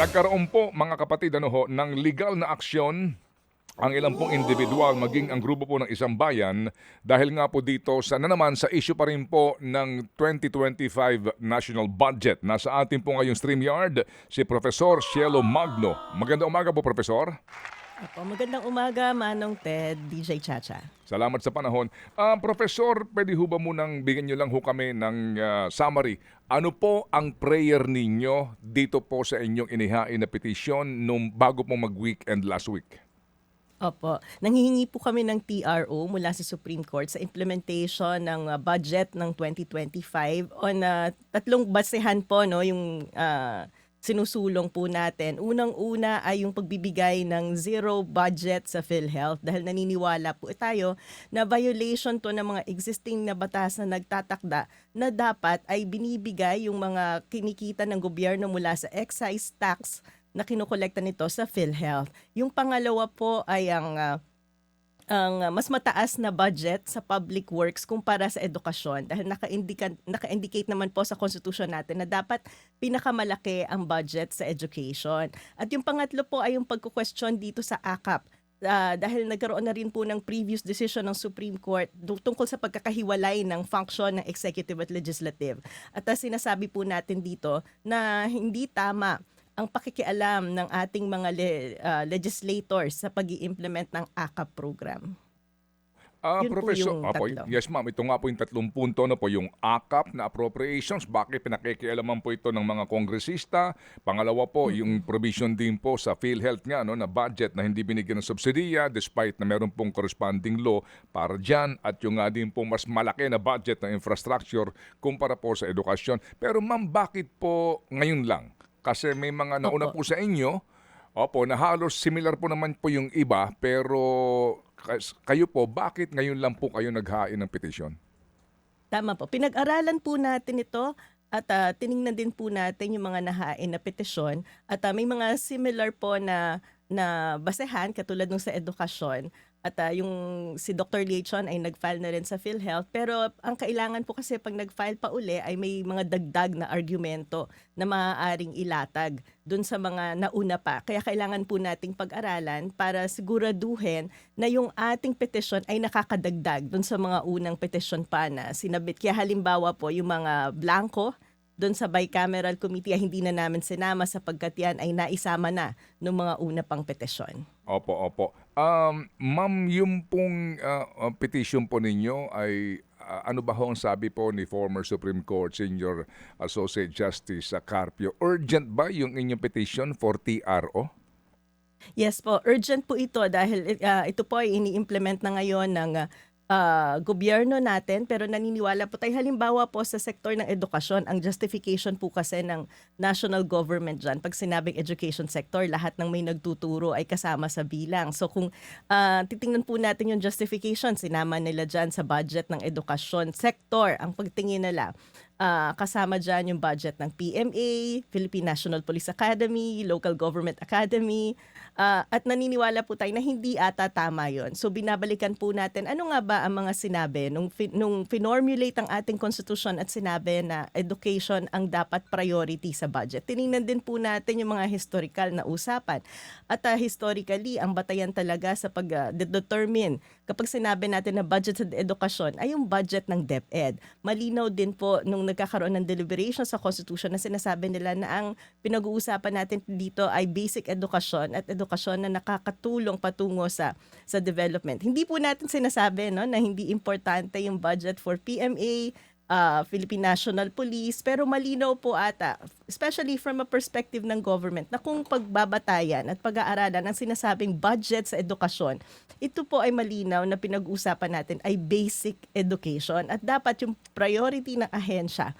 Nagkaroon po mga kapatid ano ho, ng legal na aksyon ang ilang pong individual maging ang grupo po ng isang bayan dahil nga po dito sa na naman sa issue pa rin po ng 2025 national budget. Nasa atin po ngayong StreamYard si Professor Cielo Magno. Magandang umaga po Professor. Opo, magandang umaga, Manong Ted, DJ Chacha. Salamat sa panahon. Ah, Professor, pwede ho ba munang bigyan nyo lang ho kami ng ah, summary? Ano po ang prayer ninyo dito po sa inyong inihain na petisyon nung bago po mag-weekend last week? Opo, nanghihingi po kami ng TRO mula sa Supreme Court sa implementation ng uh, budget ng 2025 on uh, tatlong basehan po no yung uh, sinusulong po natin. Unang-una ay yung pagbibigay ng zero budget sa PhilHealth dahil naniniwala po tayo na violation to ng mga existing na batas na nagtatakda na dapat ay binibigay yung mga kinikita ng gobyerno mula sa excise tax na kinukolekta nito sa PhilHealth. Yung pangalawa po ay ang ah, ang ah, mas mataas na budget sa public works kumpara sa edukasyon dahil naka-indicate, naka-indicate naman po sa constitution natin na dapat pinakamalaki ang budget sa education. At yung pangatlo po ay yung pagko-question dito sa AKAP Ah, dahil nagkaroon na rin po ng previous decision ng Supreme Court tungkol sa pagkakahiwalay ng function ng executive at legislative. At ah, sinasabi po natin dito na hindi tama ang pakikialam ng ating mga le- ah, legislators sa pag implement ng AKAP program. Ah, Yun po Professor, yung Apo, tatlo. yes ma'am, ito nga po yung tatlong punto na po yung AKAP na appropriations, bakit pinakikialaman po ito ng mga kongresista. Pangalawa po, yung provision din po sa PhilHealth nga no, na budget na hindi binigyan ng subsidiya despite na meron pong corresponding law para dyan at yung nga din po mas malaki na budget ng infrastructure kumpara po sa edukasyon. Pero ma'am, bakit po ngayon lang? Kasi may mga nauna po Opo. sa inyo, Opo, na halos similar po naman po yung iba, pero kayo po, bakit ngayon lang po kayo naghain ng petisyon? Tama po. Pinag-aralan po natin ito at ah, tiningnan din po natin yung mga nahain na petisyon at ah, may mga similar po na na basehan katulad nung sa edukasyon at ah, yung si Dr. Liechon ay nag-file na rin sa PhilHealth pero ang kailangan po kasi pag nag-file pa uli ay may mga dagdag na argumento na maaaring ilatag dun sa mga nauna pa. Kaya kailangan po nating pag-aralan para siguraduhin na yung ating petisyon ay nakakadagdag dun sa mga unang petisyon pa na sinabit. Kaya halimbawa po yung mga blanco doon sa bicameral committee ay hindi na namin sinama sapagkat yan ay naisama na ng mga una pang petisyon. Opo, opo. Um, ma'am, yung pong ah, petition po ninyo ay ah, ano ba ho ang sabi po ni former Supreme Court Senior Associate Justice Carpio? Urgent ba yung inyong petition for TRO? Yes po, urgent po ito dahil uh, ito po ay ini-implement na ngayon ng uh, uh, gobyerno natin pero naniniwala po tayo. Halimbawa po sa sektor ng edukasyon ang justification po kasi ng national government dyan pag sinabing education sector lahat ng may nagtuturo ay kasama sa bilang. So kung uh, titingnan po natin yung justification sinama nila dyan sa budget ng edukasyon sector. Ang pagtingin nila Ah, kasama dyan yung budget ng PMA, Philippine National Police Academy, Local Government Academy, ah, at naniniwala po tayo na hindi ata tama yon. So binabalikan po natin, ano nga ba ang mga sinabi nung, nung finormulate ang ating constitution at sinabi na education ang dapat priority sa budget. Tiningnan din po natin yung mga historical na usapan. At ah, historically, ang batayan talaga sa pag-determine kapag sinabi natin na budget sa edukasyon ay yung budget ng DepEd. Malinaw din po nung nagkakaroon ng deliberation sa Constitution na sinasabi nila na ang pinag-uusapan natin dito ay basic education at edukasyon na nakakatulong patungo sa sa development. Hindi po natin sinasabi no na hindi importante yung budget for PMA, uh, Philippine National Police, pero malinaw po ata, especially from a perspective ng government, na kung pagbabatayan at pag-aaralan ang sinasabing budget sa edukasyon, ito po ay malinaw na pinag-uusapan natin ay basic education at dapat yung priority ng ahensya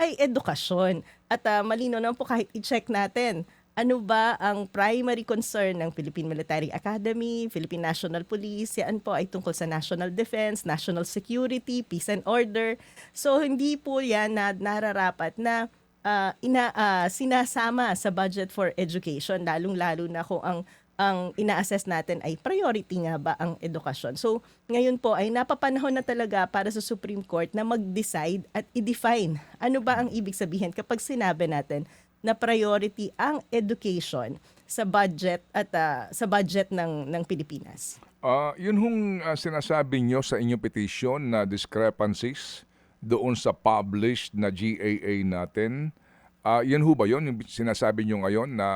ay edukasyon. At ah, malinaw naman po kahit i-check natin ano ba ang primary concern ng Philippine Military Academy, Philippine National Police, yan po ay tungkol sa national defense, national security, peace and order. So hindi po yan na nararapat na ah, ina, ah, sinasama sa budget for education, lalong-lalo na kung ang ang ina-assess natin ay priority nga ba ang edukasyon. So, ngayon po ay napapanahon na talaga para sa Supreme Court na mag-decide at i-define ano ba ang ibig sabihin kapag sinabi natin na priority ang education sa budget at ah, sa budget ng ng Pilipinas. Ah, yun hong ah, sinasabi nyo sa inyong petition na discrepancies doon sa published na GAA natin. Ah, yan ho ba yun? Yung sinasabi nyo ngayon na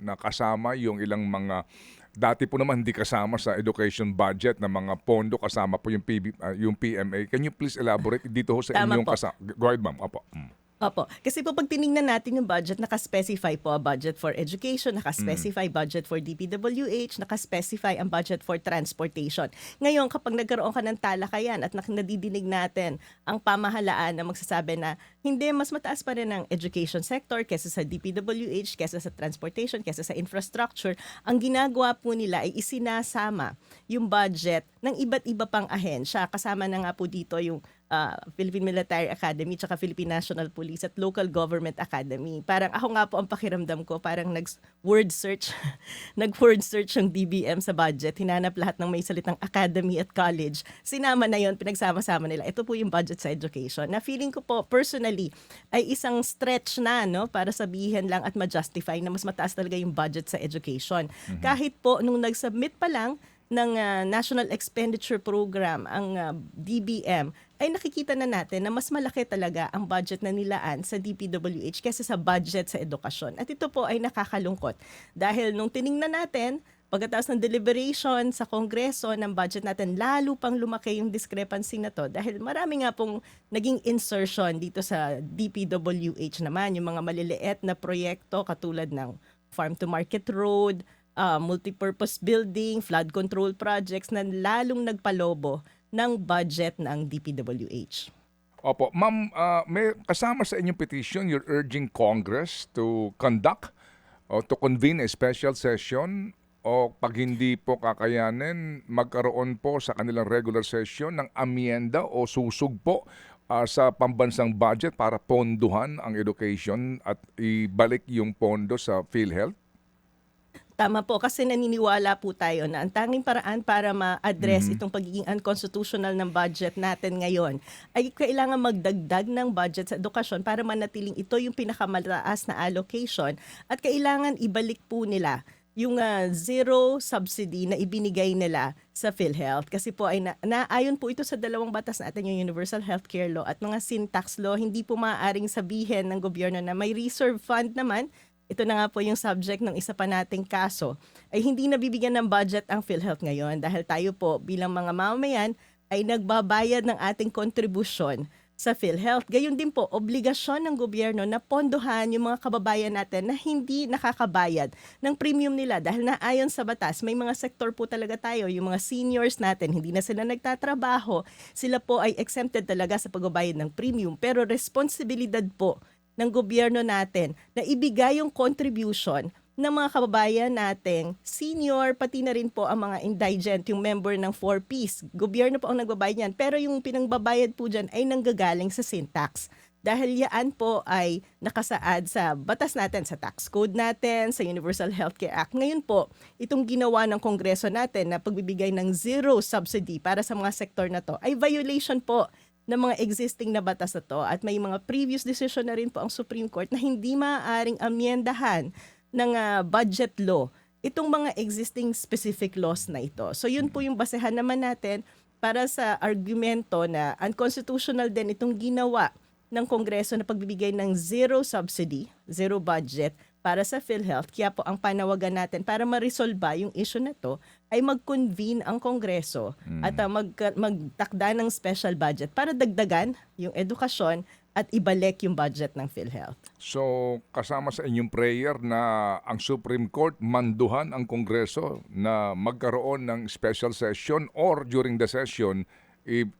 nakasama yung ilang mga dati po naman hindi kasama sa education budget na mga pondo kasama po yung PB, ah, yung PMA. Can you please elaborate dito ho sa Tama inyong kasama? Go ahead, ma'am. Opo. Mm. Opo. Kasi po pag tiningnan natin yung budget, nakaspecify po ang budget for education, nakaspecify budget for DPWH, nakaspecify ang budget for transportation. Ngayon, kapag nagkaroon ka ng talakayan at nadidinig natin ang pamahalaan na magsasabi na hindi, mas mataas pa rin ang education sector kesa sa DPWH, kesa sa transportation, kesa sa infrastructure, ang ginagawa po nila ay isinasama yung budget ng iba't iba pang ahensya. Kasama na nga po dito yung uh, Philippine Military Academy tsaka Philippine National Police at Local Government Academy. Parang ako nga po ang pakiramdam ko, parang nag-word search, nag-word search yung DBM sa budget. Hinanap lahat ng may salitang academy at college. Sinama na yon pinagsama-sama nila. Ito po yung budget sa education. Na feeling ko po, personally, ay isang stretch na no para sabihin lang at ma-justify na mas mataas talaga yung budget sa education. Kahit po nung nag-submit pa lang ng ah, National Expenditure Program, ang ah, DBM, ay nakikita na natin na mas malaki talaga ang budget na nilaan sa DPWH kaysa sa budget sa edukasyon. At ito po ay nakakalungkot dahil nung tiningnan natin, pagkatapos ng deliberation sa Kongreso ng budget natin, lalo pang lumaki yung discrepancy na to dahil marami nga pong naging insertion dito sa DPWH naman, yung mga maliliit na proyekto katulad ng farm to market road, uh, multipurpose building, flood control projects na lalong nagpalobo ng budget ng DPWH. Opo, ma'am, ah, may kasama sa inyong petition, you're urging Congress to conduct o to convene a special session o pag hindi po kakayanin, magkaroon po sa kanilang regular session ng amienda o susug po ah, sa pambansang budget para ponduhan ang education at ibalik yung pondo sa PhilHealth? Tama po, kasi naniniwala po tayo na ang tanging paraan para ma-address itong pagiging unconstitutional ng budget natin ngayon ay kailangan magdagdag ng budget sa edukasyon para manatiling ito yung pinakamataas na allocation at kailangan ibalik po nila yung ah, zero subsidy na ibinigay nila sa PhilHealth. Kasi po ay na, naayon po ito sa dalawang batas natin, yung Universal Healthcare Law at mga sin tax law, hindi po maaaring sabihin ng gobyerno na may reserve fund naman ito na nga po yung subject ng isa pa nating kaso, ay hindi nabibigyan ng budget ang PhilHealth ngayon dahil tayo po bilang mga mamamayan ay nagbabayad ng ating kontribusyon sa PhilHealth. Gayun din po, obligasyon ng gobyerno na pondohan yung mga kababayan natin na hindi nakakabayad ng premium nila dahil na ayon sa batas, may mga sektor po talaga tayo, yung mga seniors natin, hindi na sila nagtatrabaho, sila po ay exempted talaga sa pagbabayad ng premium. Pero responsibilidad po ng gobyerno natin na ibigay yung contribution ng mga kababayan nating senior, pati na rin po ang mga indigent, yung member ng 4Ps. Gobyerno po ang nagbabayad yan. Pero yung pinangbabayad po dyan ay nanggagaling sa syntax. Dahil yaan po ay nakasaad sa batas natin, sa tax code natin, sa Universal Healthcare Act. Ngayon po, itong ginawa ng Kongreso natin na pagbibigay ng zero subsidy para sa mga sektor na to ay violation po ng mga existing na batas na to at may mga previous decision na rin po ang Supreme Court na hindi maaaring amyendahan ng ah, budget law itong mga existing specific laws na ito. So yun po yung basehan naman natin para sa argumento na unconstitutional din itong ginawa ng Kongreso na pagbibigay ng zero subsidy, zero budget para sa PhilHealth. Kaya po ang panawagan natin para ma-resolve yung issue na to ay mag-convene ang Kongreso at ah, mag, magtakda ng special budget para dagdagan yung edukasyon at ibalik yung budget ng PhilHealth. So, kasama sa inyong prayer na ang Supreme Court manduhan ang Kongreso na magkaroon ng special session or during the session,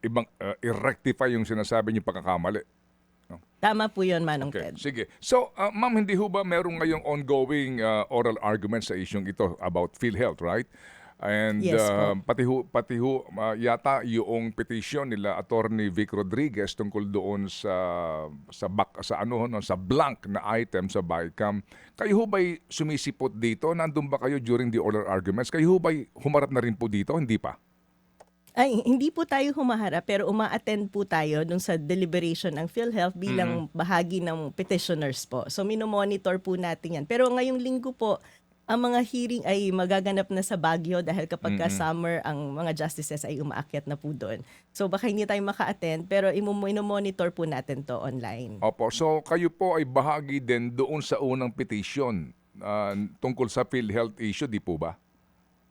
ibang, uh, i-rectify yung sinasabi niyo pagkakamali. Tama po yun, Manong Okay, Ted. sige. So, uh, ma'am, hindi ho ba merong ngayong ongoing uh, oral argument sa isyong ito about PhilHealth, right? And Yes uh, po. pati ho, pati ho uh, yata yung petition nila Attorney Vic Rodriguez tungkol doon sa sa back, sa ano no, sa blank na item sa BICAM. Kayo ho ba'y sumisipot dito? Nandun ba kayo during the oral arguments? Kayo ho ba'y humarap na rin po dito? Hindi pa. Ay, hindi po tayo humaharap pero uma-attend po tayo dun sa deliberation ng PhilHealth bilang bahagi ng petitioners po. So minomonitor po natin yan. Pero ngayong linggo po, ang mga hearing ay magaganap na sa Baguio dahil kapag ka summer, ang mga justices ay umaakyat na po doon. So baka hindi tayo maka-attend pero imo-monitor po natin to online. Opo, so kayo po ay bahagi din doon sa unang petition ah, tungkol sa PhilHealth issue, di po ba?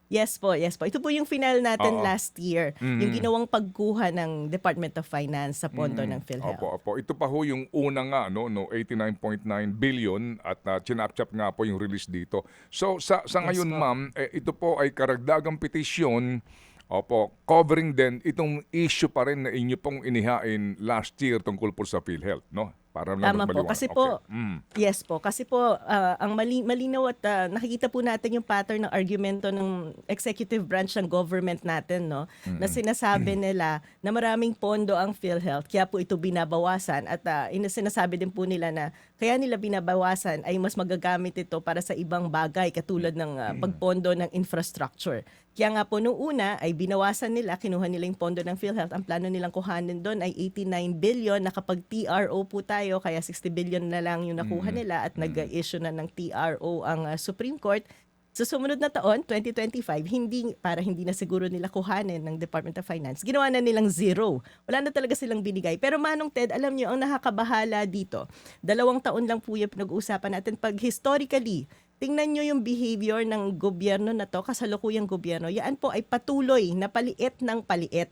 Yes po, yes po. Ito po yung final natin Oo. last year. Yung ginawang pagkuha ng Department of Finance sa pondo ng PhilHealth. Opo, opo. Ito pa ho yung una nga, no, no 89.9 billion at uh, chinapchap nga po yung release dito. So sa, sa Yes ngayon, po. ma'am, eh, ito po ay karagdagang petisyon Opo, covering din itong issue pa rin na inyo pong inihain last year tungkol po sa PhilHealth, no? Para lang Tama po. Kasi Okay. po, Mm. Yes po, kasi po ah, ang mali, malinaw at ah, nakikita po natin yung pattern ng argumento ng executive branch ng government natin no na sinasabi nila na maraming pondo ang PhilHealth kaya po ito binabawasan at ina- sinasabi din po nila na kaya nila binabawasan ay mas magagamit ito para sa ibang bagay katulad ng ah, pagpondo ng infrastructure. Kaya nga po nung una ay binawasan nila, kinuha nila yung pondo ng PhilHealth. Ang plano nilang kuhanin doon ay 89 billion na kapag TRO po tayo, kaya 60 billion na lang yung nakuha nila at nag-issue na ng TRO ang uh, Supreme Court. Sa sumunod na taon, 2025, hindi para hindi na siguro nila kuhanin ng Department of Finance, ginawa na nilang zero. Wala na talaga silang binigay. Pero Manong Ted, alam niyo, ang nakakabahala dito, dalawang taon lang po yung pinag-uusapan natin. Pag historically, tingnan nyo yung behavior ng gobyerno na to, kasalukuyang gobyerno, yan po ay patuloy na paliit ng paliit.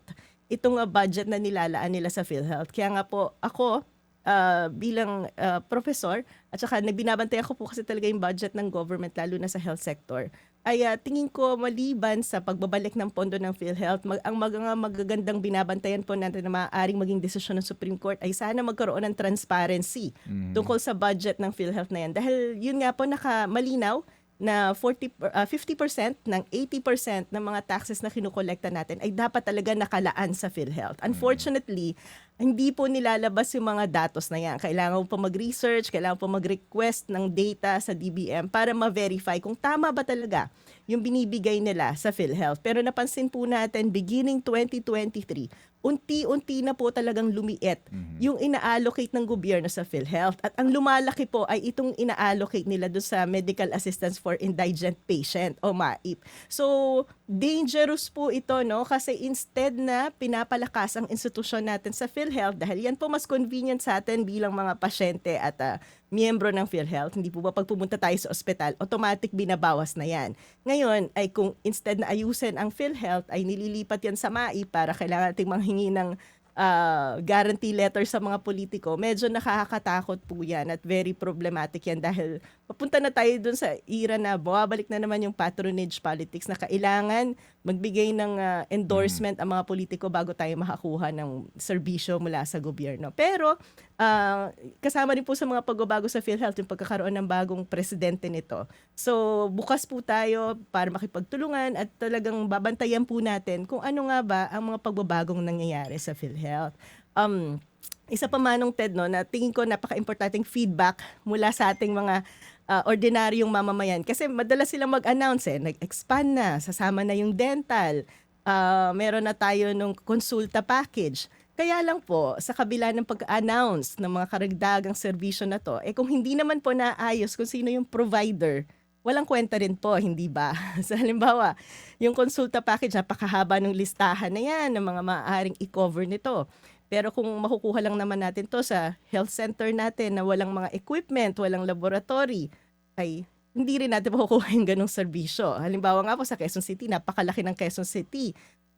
Itong uh, budget na nilalaan nila sa PhilHealth. Kaya nga po, ako, uh, bilang uh, professor, at saka nagbinabantay ako po kasi talaga yung budget ng government, lalo na sa health sector, ay uh, tingin ko maliban sa pagbabalik ng pondo ng PhilHealth, mag, ang mga magagandang binabantayan po natin na maaaring maging desisyon ng Supreme Court ay sana magkaroon ng transparency tungkol sa budget ng PhilHealth na yan. Dahil yun nga po nakamalinaw na 40 uh, 50% ng 80% ng mga taxes na kinukolekta natin ay dapat talaga nakalaan sa PhilHealth. Unfortunately, hindi po nilalabas yung mga datos na yan. Kailangan po mag-research, kailangan po mag-request ng data sa DBM para ma-verify kung tama ba talaga yung binibigay nila sa PhilHealth. Pero napansin po natin, beginning 2023, unti-unti na po talagang lumiit yung ina-allocate ng gobyerno sa PhilHealth. At ang lumalaki po ay itong ina-allocate nila doon sa Medical Assistance for Indigent Patient o MAIP. So, dangerous po ito, no? Kasi instead na pinapalakas ang institusyon natin sa PhilHealth, dahil yan po mas convenient sa atin bilang mga pasyente at ah, miyembro ng PhilHealth, hindi po ba pag pumunta tayo sa ospital, automatic binabawas na yan. Ngayon, ay kung instead na ayusin ang PhilHealth, ay nililipat yan sa MAI para kailangan nating manghingi ng ah, guarantee letter sa mga politiko, medyo nakakatakot po yan at very problematic yan dahil papunta na tayo dun sa era na bumabalik na naman yung patronage politics na kailangan magbigay ng ah, endorsement ang mga politiko bago tayo makakuha ng serbisyo mula sa gobyerno. Pero ah, kasama rin po sa mga pagbabago sa PhilHealth yung pagkakaroon ng bagong presidente nito. So bukas po tayo para makipagtulungan at talagang babantayan po natin kung ano nga ba ang mga pagbabagong nangyayari sa PhilHealth. Um, isa pa manong Ted no na tingin ko napaka-importanting feedback mula sa ating mga ah, ordinaryong mamamayan kasi madalas silang mag-announce eh nag-expand na sasama na yung dental ah, meron na tayo nung konsulta package kaya lang po sa kabila ng pag-announce ng mga karagdagang serbisyo na to eh kung hindi naman po naayos kung sino yung provider walang kwenta rin po, hindi ba? sa halimbawa, yung konsulta package, napakahaba ng listahan na yan ng mga maaaring i-cover nito. Pero kung makukuha lang naman natin to sa health center natin na walang mga equipment, walang laboratory, ay hindi rin natin makukuha yung ganong serbisyo. Halimbawa nga po sa Quezon City, napakalaki ng Quezon City.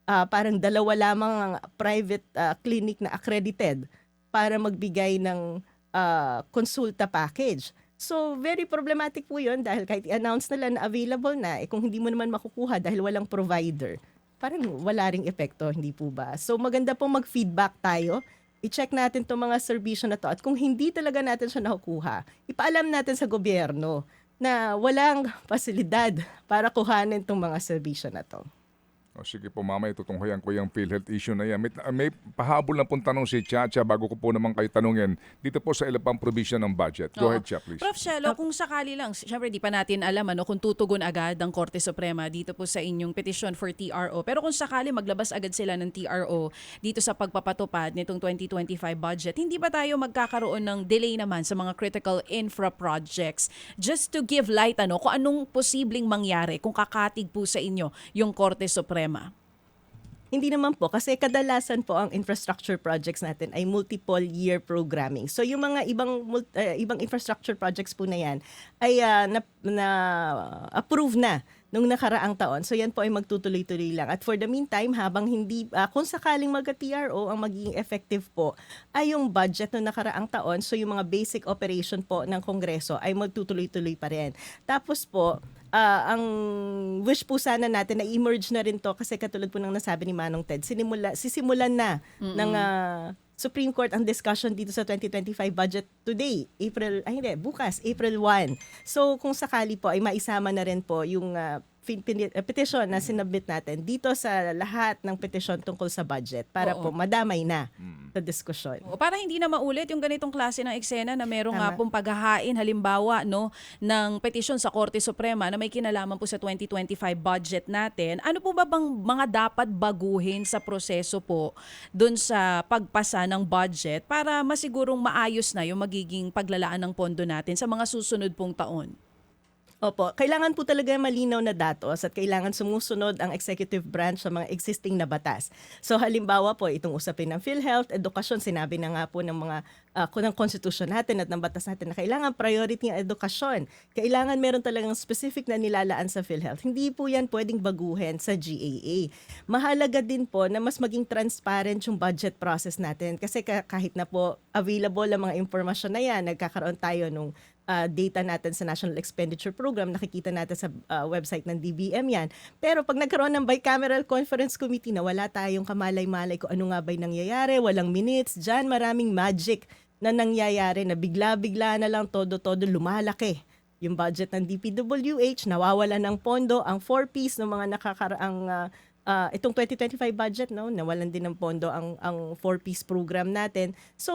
Ah, parang dalawa lamang ang private ah, clinic na accredited para magbigay ng ah, konsulta package. So, very problematic po yun dahil kahit i-announce nila na available na, eh kung hindi mo naman makukuha dahil walang provider, parang wala ring epekto, hindi po ba? So, maganda pong mag-feedback tayo. I-check natin itong mga serbisyo na to. At kung hindi talaga natin siya nakukuha, ipaalam natin sa gobyerno na walang pasilidad para kuhanin itong mga serbisyo na to. O sige po mamaya tutunghayan ko yung PhilHealth issue na yan. May, may pahabol na pong tanong si Chacha bago ko po naman kayo tanungin dito po sa ilang pang provision ng budget. Go Oo. ahead, Cha, please. Prof. Shelo, kung sakali lang, syempre di pa natin alam ano, kung tutugon agad ang Korte Suprema dito po sa inyong petition for TRO. Pero kung sakali maglabas agad sila ng TRO dito sa pagpapatupad nitong 2025 budget, hindi ba tayo magkakaroon ng delay naman sa mga critical infra projects? Just to give light ano, kung anong posibleng mangyari kung kakatig po sa inyo yung Korte Suprema. Hindi naman po kasi kadalasan po ang infrastructure projects natin ay multiple year programming. So yung mga ibang eh, ibang infrastructure projects po na yan ay ah, na, na approve na nung nakaraang taon. So yan po ay magtutuloy-tuloy lang. At for the meantime, habang hindi ah, kung sakaling magka-TRO ang magiging effective po ay yung budget nung nakaraang taon. So yung mga basic operation po ng Kongreso ay magtutuloy-tuloy pa rin. Tapos po, Ah, ang wish po sana natin na emerge na rin to kasi katulad po ng nasabi ni Manong Ted, sinimula, sisimulan na ng ah, Supreme Court ang discussion dito sa 2025 budget today, April, ay hindi, bukas, April 1. So kung sakali po ay maisama na rin po yung eh, petition na sinabit natin dito sa lahat ng petition tungkol sa budget para Oo. po madamay na sa diskusyon. O, para hindi na maulit yung ganitong klase ng eksena na merong nga pong paghahain halimbawa no ng petisyon sa Korte Suprema na may kinalaman po sa 2025 budget natin. Ano po ba bang mga dapat baguhin sa proseso po doon sa pagpasa ng budget para masigurong maayos na yung magiging paglalaan ng pondo natin sa mga susunod pong taon? Opo, kailangan po talaga malinaw na datos at kailangan sumusunod ang executive branch sa mga existing na batas. So halimbawa po, itong usapin ng PhilHealth, edukasyon, sinabi na nga po ng mga uh, ng konstitusyon natin at ng batas natin na kailangan priority ang edukasyon. Kailangan meron talagang specific na nilalaan sa PhilHealth. Hindi po yan pwedeng baguhin sa GAA. Mahalaga din po na mas maging transparent yung budget process natin kasi ka- kahit na po available ang mga impormasyon na yan, nagkakaroon tayo nung uh, data natin sa National Expenditure Program, nakikita natin sa uh, website ng DBM yan. Pero pag nagkaroon ng bicameral conference committee na wala tayong kamalay-malay kung ano nga ba'y nangyayari, walang minutes, dyan maraming magic na nangyayari na bigla-bigla na lang todo-todo lumalaki yung budget ng DPWH, nawawala ng pondo, ang 4Ps ng mga nakakaraang uh, uh, itong 2025 budget no nawalan din ng pondo ang ang 4 piece program natin. So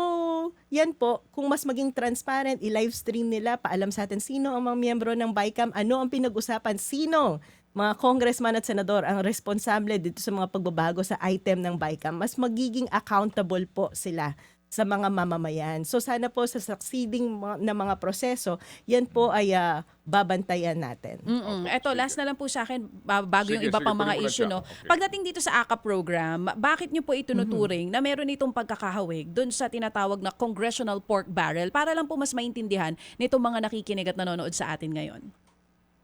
yan po kung mas maging transparent i-live stream nila paalam sa atin sino ang mga miyembro ng BICAM ano ang pinag-usapan sino? Mga congressman at senador ang responsable dito sa mga pagbabago sa item ng BICAM mas magiging accountable po sila sa mga mamamayan. So sana po sa succeeding na mga proseso, yan po ay ah, babantayan natin. Mm-mm. Eto, last na lang po sa akin ba- bago yung Sige, iba sige, pang mga issue. No? Okay. Pagdating dito sa AKA program, bakit nyo po itunuturing na meron itong pagkakahawig doon sa tinatawag na congressional pork barrel para lang po mas maintindihan nitong mga nakikinig at nanonood sa atin ngayon?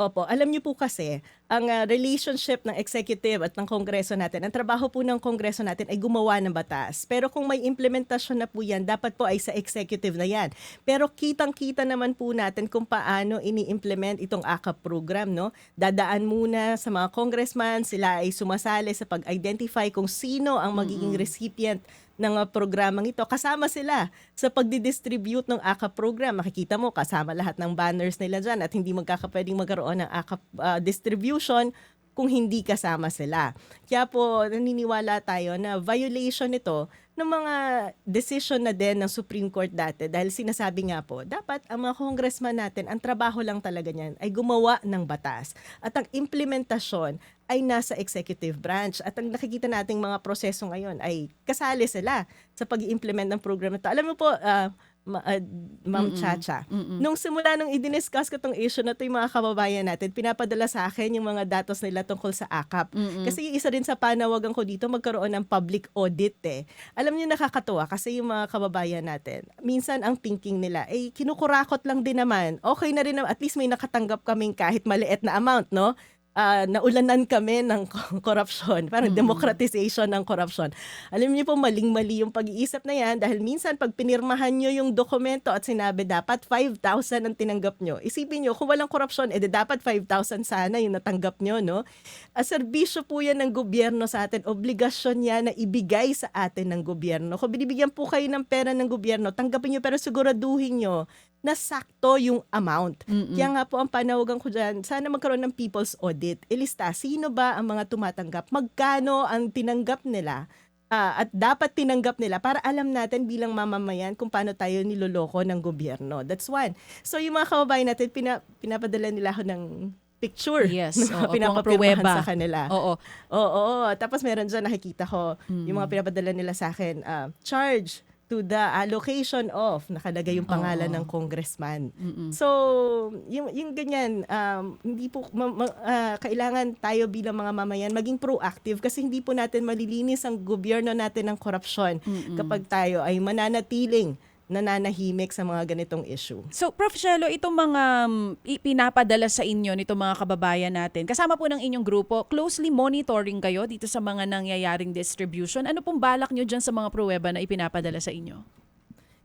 Opo, alam niyo po kasi, ang ah, relationship ng executive at ng kongreso natin, ang trabaho po ng kongreso natin ay gumawa ng batas. Pero kung may implementasyon na po yan, dapat po ay sa executive na yan. Pero kitang-kita naman po natin kung paano ini-implement itong AKAP program. No? Dadaan muna sa mga congressman, sila ay sumasali sa pag-identify kung sino ang magiging recipient ng uh, programang ito. Kasama sila sa pagdidistribute ng AKAP program. Makikita mo, kasama lahat ng banners nila dyan at hindi magkakapwedeng magkaroon ng AKAP uh, distribution kung hindi kasama sila. Kaya po, naniniwala tayo na violation ito ng mga decision na din ng Supreme Court dati dahil sinasabi nga po, dapat ang mga congressman natin, ang trabaho lang talaga niyan ay gumawa ng batas. At ang implementasyon ay nasa executive branch. At ang nakikita nating mga proseso ngayon ay kasali sila sa pag implement ng program na ito. Alam mo po, ah, Ma- ah, Ma'am Chacha, nung simula nung i-discuss ko tong issue na to yung mga kababayan natin, pinapadala sa akin yung mga datos nila tungkol sa AKAP. Kasi yung isa rin sa panawagan ko dito, magkaroon ng public audit eh. Alam niyo nakakatuwa kasi yung mga kababayan natin, minsan ang thinking nila, eh kinukurakot lang din naman. Okay na rin naman, at least may nakatanggap kaming kahit maliit na amount, no? Ah, naulanan kami ng corruption, parang democratization ng corruption. Alam niyo po, maling-mali yung pag-iisip na yan dahil minsan pag pinirmahan nyo yung dokumento at sinabi dapat 5,000 ang tinanggap nyo, isipin nyo, kung walang corruption, edi dapat 5,000 sana yung natanggap nyo, no? A serbisyo po yan ng gobyerno sa atin, obligasyon yan na ibigay sa atin ng gobyerno. Kung binibigyan po kayo ng pera ng gobyerno, tanggapin nyo pero siguraduhin nyo na sakto yung amount. Kaya nga po ang panawagan ko dyan, sana magkaroon ng people's audit. Ilista, sino ba ang mga tumatanggap? Magkano ang tinanggap nila? Ah, at dapat tinanggap nila para alam natin bilang mamamayan kung paano tayo niloloko ng gobyerno. That's one. So yung mga kababayan natin, pina, pinapadala nila ako ng picture. Yes, na oo, pinapapirmahan sa kanila. Oo. Oo, oo. Tapos meron dyan, nakikita ko, yung mga pinapadala nila sa akin, ah, charge to the allocation of, nakalagay yung pangalan Oo. ng congressman. So, yung, yung ganyan, um, hindi po, ma- ma- ah, kailangan tayo bilang mga mamayan maging proactive kasi hindi po natin malilinis ang gobyerno natin ng korupsyon kapag tayo ay mananatiling nananahimik sa mga ganitong issue. So, Prof. Shelo, itong mga um, ipinapadala sa inyo nitong mga kababayan natin, kasama po ng inyong grupo, closely monitoring kayo dito sa mga nangyayaring distribution. Ano pong balak nyo dyan sa mga pruweba na ipinapadala sa inyo?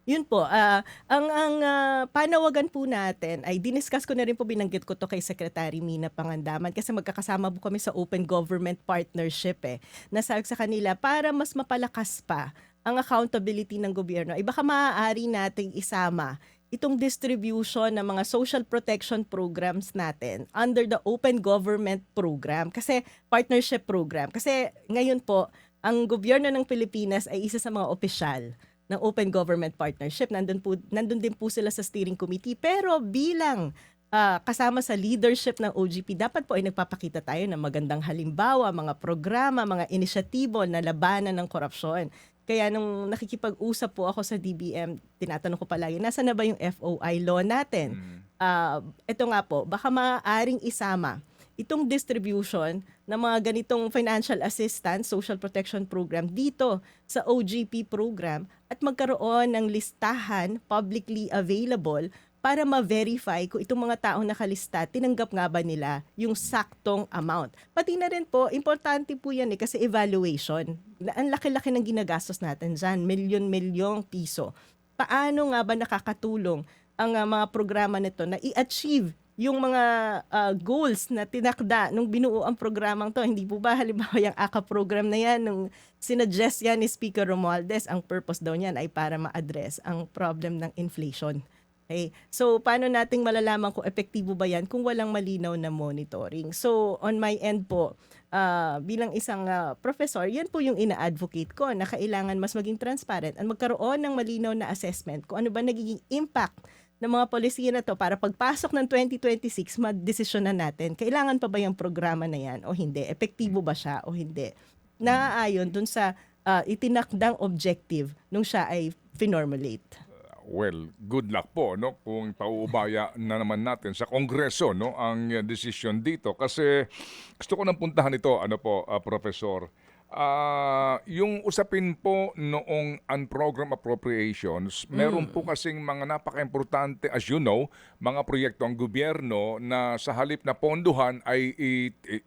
Yun po, ah, ang ang ah, panawagan po natin ay diniscuss ko na rin po binanggit ko to kay Secretary Mina Pangandaman kasi magkakasama po kami sa Open Government Partnership eh. Nasabi sa kanila para mas mapalakas pa ang accountability ng gobyerno ay baka maaari nating isama itong distribution ng mga social protection programs natin under the Open Government Program kasi partnership program kasi ngayon po ang gobyerno ng Pilipinas ay isa sa mga opisyal ng Open Government Partnership. Nandun, po, nandun din po sila sa steering committee. Pero bilang ah, kasama sa leadership ng OGP, dapat po ay nagpapakita tayo ng magandang halimbawa, mga programa, mga inisyatibo na labanan ng korupsyon. Kaya nung nakikipag-usap po ako sa DBM, tinatanong ko palagi, nasa na ba yung FOI law natin? Ah, ito nga po, baka maaaring isama itong distribution ng mga ganitong financial assistance, social protection program dito sa OGP program at magkaroon ng listahan publicly available para ma-verify kung itong mga taong nakalista, tinanggap nga ba nila yung saktong amount. Pati na rin po, importante po yan eh, kasi evaluation. Ang laki-laki ng ginagastos natin dyan, milyon-milyong piso. Paano nga ba nakakatulong ang ah, mga programa nito na i-achieve yung mga ah, goals na tinakda nung binuo ang programang to. Hindi po ba halimbawa yung AKA program na yan, nung sinuggest yan ni Speaker Romualdez, ang purpose daw niyan ay para ma-address ang problem ng inflation. Okay. So, paano nating malalaman kung epektibo ba yan kung walang malinaw na monitoring? So, on my end po, ah, bilang isang ah, professor, yan po yung ina-advocate ko na kailangan mas maging transparent at magkaroon ng malinaw na assessment kung ano ba nagiging impact ng mga polisiya na to para pagpasok ng 2026, madesisyon na natin, kailangan pa ba yung programa na yan o hindi? Epektibo ba siya o hindi? Naaayon dun sa ah, itinakdang objective nung siya ay finormulate. Well, good luck po no kung pauubaya na naman natin sa Kongreso no ang uh, desisyon dito kasi gusto ko nang puntahan ito ano po ah, professor. Ah, yung usapin po noong unprogram appropriations, meron po kasing mga napaka-importante as you know, mga proyekto ang gobyerno na sa halip na ponduhan ay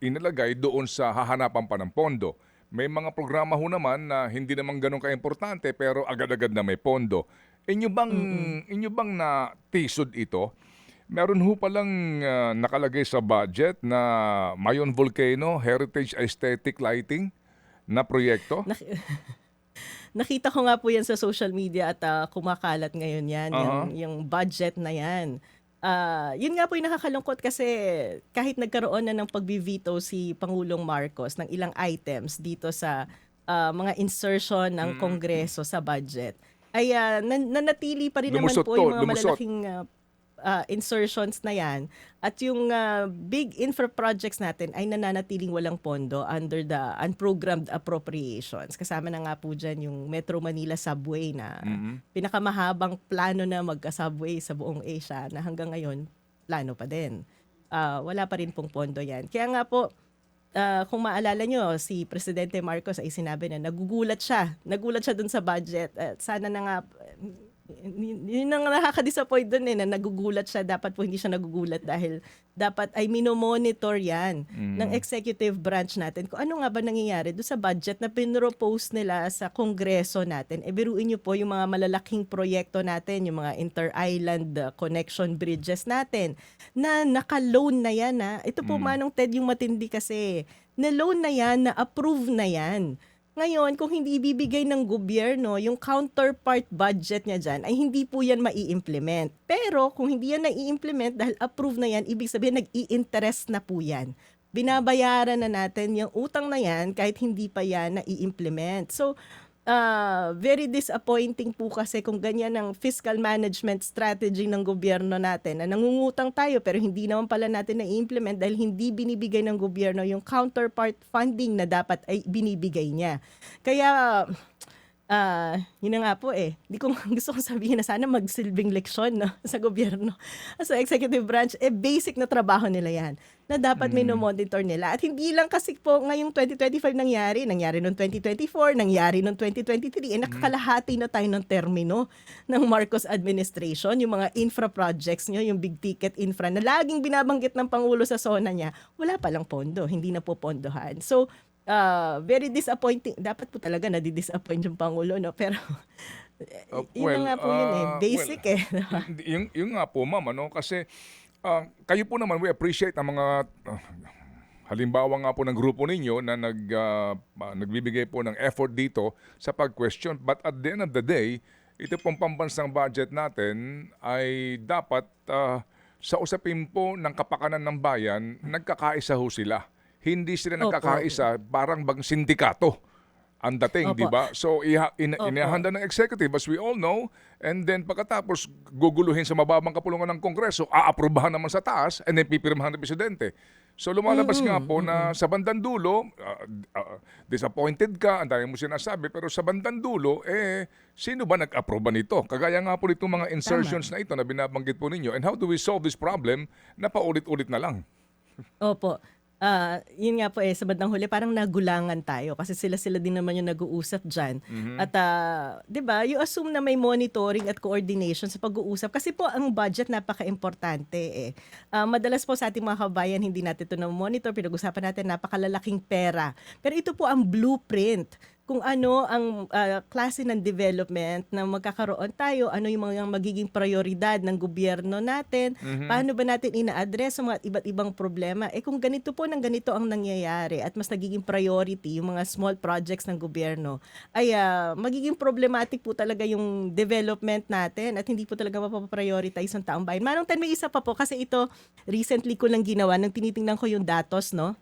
inilagay doon sa hahanapan pa ng pondo. May mga programa ho naman na hindi naman ganun ka-importante pero agad-agad na may pondo. Inyo bang inyo bang na tisod ito? Meron ho palang ah, nakalagay sa budget na Mayon Volcano Heritage Aesthetic Lighting na proyekto. Nak- Nakita ko nga po yan sa social media at ah, kumakalat ngayon yan, Aha. yung, yung budget na yan. Ah, yun nga po yung nakakalungkot kasi kahit nagkaroon na ng pagbi-veto si Pangulong Marcos ng ilang items dito sa ah, mga insertion ng Kongreso sa budget, ay ah, nan- nanatili pa rin Lumusot naman po to, yung mga lumusot. malalaking ah, ah, insertions na yan at yung ah, big infra projects natin ay nananatiling walang pondo under the unprogrammed appropriations. Kasama na nga po dyan yung Metro Manila Subway na pinakamahabang plano na magka-subway sa buong Asia na hanggang ngayon plano pa din. Ah, wala pa rin pong pondo yan. Kaya nga po, ah, kung maalala nyo, si Presidente Marcos ay sinabi na nagugulat siya. Nagulat siya dun sa budget. At sana na nga, yun ang nakaka-disappoint dun eh, na nagugulat siya. Dapat po hindi siya nagugulat dahil dapat ay minomonitor yan ng executive branch natin kung ano nga ba nangyayari doon sa budget na pinropose nila sa kongreso natin. E biruin niyo po yung mga malalaking proyekto natin, yung mga inter-island uh, connection bridges natin na naka-loan na yan ha. Ito po Manong Ted yung matindi kasi na-loan na yan, na-approve na yan. Ngayon, kung hindi ibibigay ng gobyerno, yung counterpart budget niya dyan, ay hindi po yan mai-implement. Pero kung hindi yan nai-implement, dahil approve na yan, ibig sabihin nag-i-interest na po yan. Binabayaran na natin yung utang na yan kahit hindi pa yan nai-implement. So, uh, very disappointing po kasi kung ganyan ang fiscal management strategy ng gobyerno natin na nangungutang tayo pero hindi naman pala natin na-implement dahil hindi binibigay ng gobyerno yung counterpart funding na dapat ay binibigay niya. Kaya Ah, yun na nga po eh. Hindi ko gusto kong sabihin na sana magsilbing leksyon no, sa gobyerno. Sa executive branch, eh basic na trabaho nila yan. Na dapat may monitor nila. At hindi lang kasi po ngayong 2025 nangyari. Nangyari noong 2024, nangyari noong 2023. Eh nakakalahati na tayo ng termino ng Marcos administration. Yung mga infra projects nyo, yung big ticket infra na laging binabanggit ng Pangulo sa zona niya, wala palang pondo. Hindi na po pondohan. So, uh, very disappointing. Dapat po talaga nadi-disappoint yung Pangulo, no? Pero, Uh, yun na nga po yun eh. ah, Basic well, eh. yung, yung nga po, ma'am, ano, kasi ah, kayo po naman, we appreciate ang mga, ah, halimbawa nga po ng grupo ninyo na nag, ah, nagbibigay po ng effort dito sa pag-question. But at the end of the day, ito pong pambansang budget natin ay dapat ah, sa usapin po ng kapakanan ng bayan, nagkakaisa ho sila. Hindi sila Opo. nagkakaisa, parang bang sindikato ang dating, Opo. di ba? So, iha, in, Opo. inihanda ng executive, as we all know, and then pagkatapos guguluhin sa mababang kapulungan ng Kongreso, aaprubahan naman sa taas, and then pipirmahan ng Presidente. So lumalabas nga po na sa bandang dulo, ah, ah, disappointed ka, ang dami mo sinasabi, pero sa bandang dulo, eh, sino ba nag-aproba nito? Kagaya nga po nitong mga insertions na ito na binabanggit po ninyo. And how do we solve this problem na paulit-ulit na lang? Opo. Ah, yun nga po eh, sa bandang huli, parang nagulangan tayo kasi sila-sila din naman yung nag-uusap dyan. At ah, di ba, you assume na may monitoring at coordination sa pag-uusap kasi po ang budget napaka-importante eh. Ah, madalas po sa ating mga kabayan, hindi natin ito na-monitor, pinag-usapan natin napakalalaking pera. Pero ito po ang blueprint kung ano ang ah, klase ng development na magkakaroon tayo, ano yung mga magiging prioridad ng gobyerno natin, paano ba natin ina-address ang mga iba't ibang problema. Eh kung ganito po ng ganito ang nangyayari at mas nagiging priority yung mga small projects ng gobyerno, ay ah, magiging problematic po talaga yung development natin at hindi po talaga mapaprioritize ng taong bayan. Manong Tan, may isa pa po kasi ito recently ko lang ginawa nang tinitingnan ko yung datos, no?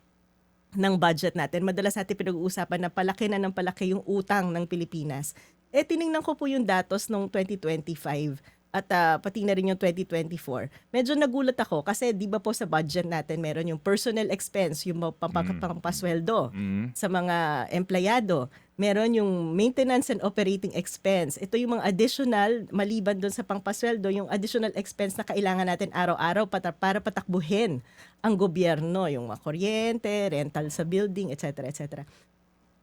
Ng budget natin. Madalas natin pinag-uusapan na palaki na ng palaki yung utang ng Pilipinas. Eh, tiningnan ko po yung datos ng 2025 at ah, pati na rin yung 2024. Medyo nagulat ako kasi di ba po sa budget natin meron yung personal expense, yung pampang- pampasweldo sa mga empleyado. Meron yung maintenance and operating expense. Ito yung mga additional, maliban doon sa pangpasweldo, yung additional expense na kailangan natin araw-araw para, para patakbuhin ang gobyerno, yung mga kuryente, rental sa building, etc. etc.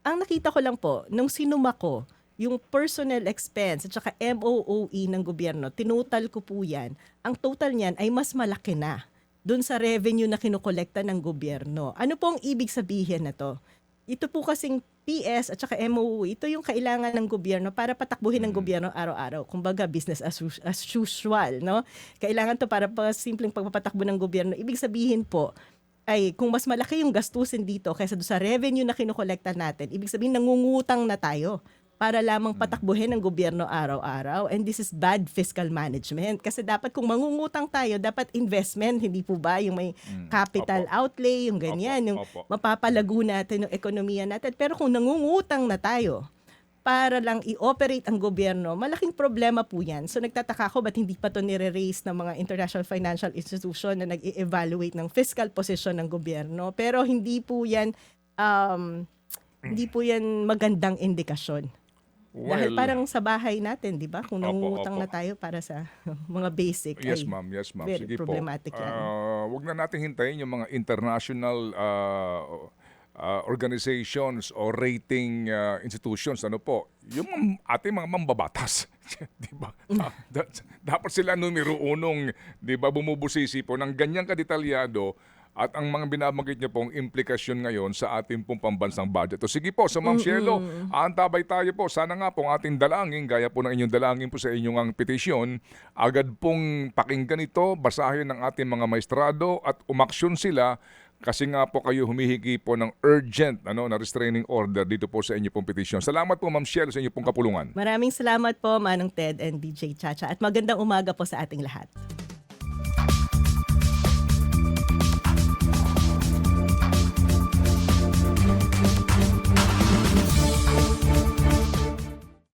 Ang nakita ko lang po, nung sinuma ko, yung personal expense at saka MOOE ng gobyerno, tinutal ko po yan, ang total niyan ay mas malaki na dun sa revenue na kinukolekta ng gobyerno. Ano po ang ibig sabihin na to? Ito po kasing PS at saka MOOE, ito yung kailangan ng gobyerno para patakbuhin ng gobyerno araw-araw. Kumbaga, business as, as usual, no? Kailangan to para pa simpleng pagpapatakbo ng gobyerno. Ibig sabihin po, ay kung mas malaki yung gastusin dito kaysa doon sa revenue na kinokolekta natin, ibig sabihin nangungutang na tayo para lamang patakbuhin ng gobyerno araw-araw. And this is bad fiscal management. Kasi dapat kung mangungutang tayo, dapat investment, hindi po ba? Yung may capital outlay, yung ganyan, Opo, yung opo. mapapalago natin yung ekonomiya natin. Pero kung nangungutang na tayo, para lang i-operate ang gobyerno, malaking problema po yan. So nagtataka ako ba't hindi pa to nire-raise ng mga international financial institution na nag-evaluate ng fiscal position ng gobyerno. Pero hindi po yan um, hindi po yan magandang indikasyon. Dahil Well, parang sa bahay natin, di ba? Kung nangungutang na tayo para sa mga basic. Yes, ay, ma'am. Yes, ma'am. very Sige problematic po. yan. Ah, wag na natin hintayin yung mga international ah, ah, organizations o rating ah, institutions. Ano po? Yung ating mga mambabatas. di ba? Ah, da- dapat sila numero unong, di ba, bumubusisi po ng ganyang kadetalyado at ang mga binabanggit niyo pong implikasyon ngayon sa ating pong pambansang budget. O sige po, so Ma'am Shelo, aantabay tayo po. Sana nga pong ating dalangin, gaya po ng inyong dalangin po sa inyong ang petisyon, agad pong pakinggan ito, basahin ng ating mga maestrado at umaksyon sila kasi nga po kayo humihingi po ng urgent ano, na restraining order dito po sa inyo pong petisyon. Salamat po Ma'am Shell sa inyo pong kapulungan. Maraming salamat po Manong Ted and DJ Chacha at magandang umaga po sa ating lahat.